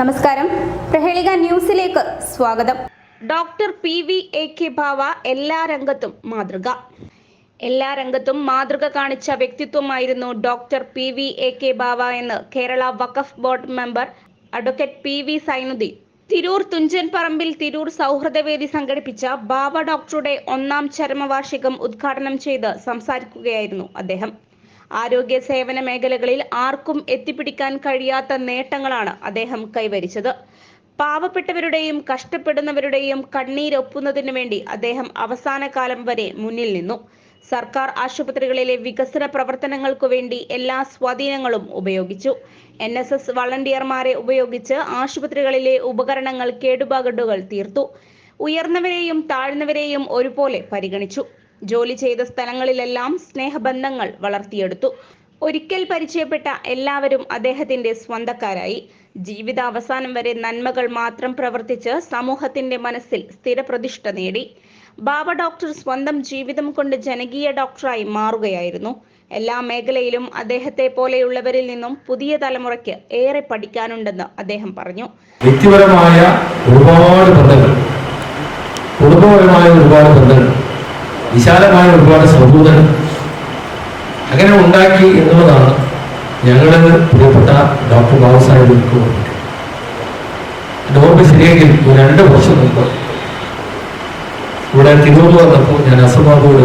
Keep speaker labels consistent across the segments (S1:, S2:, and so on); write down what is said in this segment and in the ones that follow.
S1: നമസ്കാരം. പ്രഹേളിക ന്യൂസിലേക്ക് സ്വാഗതം.
S2: Doctor P V A K Bhava എല്ലാ രംഗത്തും മാതൃക. എല്ലാ രംഗത്തും മാതൃക കാണിച്ച വ്യക്തിത്വമായിരുന്നു doctor P V A K Bhava എന്ന് Kerala Waqf board member advocate P V Zainuddin Tirur Thunchan പറമ്പിൽ തിരൂർ സൗഹൃദവേദി സംഘടിപ്പിച്ച ഭാവ ഡോക്ടറുടെ ഒന്നാം ചരമവാർഷികം ഉദ്ഘാടനം ചെയ്ത് സംസാരിക്കുകയായിരുന്നു അദ്ദേഹം. ആരോഗ്യ സേവന മേഖലകളിൽ ആർക്കും എത്തിപ്പിടിക്കാൻ കഴിയാത്ത നേട്ടങ്ങളാണ് അദ്ദേഹം കൈവരിച്ചത്. പാവപ്പെട്ടവരുടെയും കഷ്ടപ്പെടുന്നവരുടെയും കണ്ണീരൊപ്പുന്നതിനു വേണ്ടി അദ്ദേഹം അവസാന കാലം വരെ മുന്നിൽ നിന്നു. സർക്കാർ ആശുപത്രികളിലെ വികസന പ്രവർത്തനങ്ങൾക്കു വേണ്ടി എല്ലാ സ്വാധീനങ്ങളും ഉപയോഗിച്ചു. എൻ എസ് എസ് വളണ്ടിയർമാരെ ഉപയോഗിച്ച് ആശുപത്രികളിലെ ഉപകരണങ്ങൾ കേടുപാടുകൾ തീർത്തു. ഉയർന്നവരെയും താഴ്ന്നവരെയും ഒരുപോലെ പരിഗണിച്ചു. ജോലി ചെയ്ത സ്ഥലങ്ങളിലെല്ലാം സ്നേഹബന്ധങ്ങൾ വളർത്തിയെടുത്തു. ഒരിക്കൽ പരിചയപ്പെട്ട എല്ലാവരും അദ്ദേഹത്തിന്റെ സ്വന്തക്കാരായി. ജീവിതാവസാനം വരെ നന്മകൾ മാത്രം പ്രവർത്തിച്ച് സമൂഹത്തിന്റെ മനസ്സിൽ സ്ഥിരപ്രതിഷ്ഠ നേടി. ബാബ ഡോക്ടർ സ്വന്തം ജീവിതം കൊണ്ട് ജനകീയ ഡോക്ടറായി മാറുകയായിരുന്നു. എല്ലാ മേഖലയിലും അദ്ദേഹത്തെ പോലെയുള്ളവരിൽ നിന്നും പുതിയ തലമുറയ്ക്ക് ഏറെ പഠിക്കാനുണ്ടെന്ന് അദ്ദേഹം പറഞ്ഞു.
S3: വ്യക്തിപരമായ ഒരുപാട് ബന്ധങ്ങൾ. കുടുംബപരമായ ഒരുപാട് ബന്ധങ്ങൾ. വിശാലമായ ഒരുപാട് സൗഹൃദങ്ങൾ അങ്ങനെ ഉണ്ടാക്കി എന്നുള്ളതാണ് ഞങ്ങൾ പ്രിയപ്പെട്ട ഡോക്ടർ ബാബു സാഹിബ് എനിക്ക് എന്റെ ഓർമ്മ ശരിയെങ്കിൽ രണ്ട് വർഷം മുമ്പ് ഇവിടെ തിരുവല്ല വന്നപ്പോൾ ഞാൻ അസബാബോട്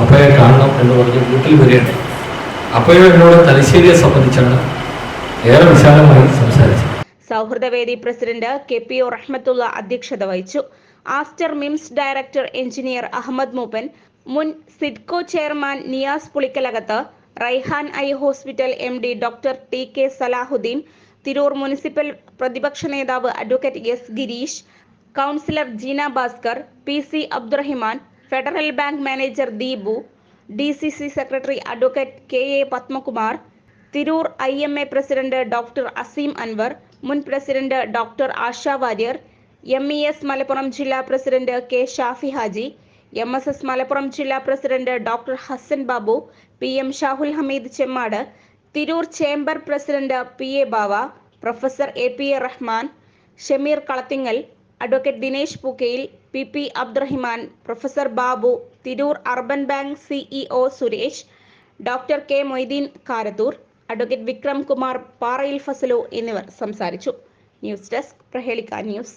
S3: അപ്പയെ കാണണം എന്ന് പറഞ്ഞ് വീട്ടിൽ വരികയാണ്. അപ്പയോ എന്നോട് തലശ്ശേരിയെ സംബന്ധിച്ചാണ് ഏറെ വിശാലമായി സംസാരിച്ചത്.
S2: സൗഹൃദവേദി president K P O Rahmathulla അധ്യക്ഷത വഹിച്ചു. Aster MIMS director engineer Ahammed Mooppan മുൻ SIDCO chairman Niyas Pulikkalakath Raihan eye hospital M D doctor T K Salahuddin Tirur municipal പ്രതിപക്ഷ നേതാവ് advocate S Girish councillor Jeena Bhaskar P C Abdurahiman Federal Bank manager Deepu D C C secretary advocate K A Padmakumar Tirur I M A president doctor Azeem Anwar മുൻ president doctor Asha Warrier M E S Malappuram ജില്ലാ president K Shafi Haji M S S Malappuram ജില്ലാ president doctor Hassan Babu P M Shahul Hameed Chemmad Tirur chamber president P A Bava professor A P A Rahman Shameer Kalathingal advocate Dinesh Pookkayil P P Abdurahiman professor Babu Tirur urban bank CEO Suresh doctor K Moideen Karathur advocate Vikram Kumar Parayil Fasalu എന്നിവർ സംസാരിച്ചു. News desk Prahelika news.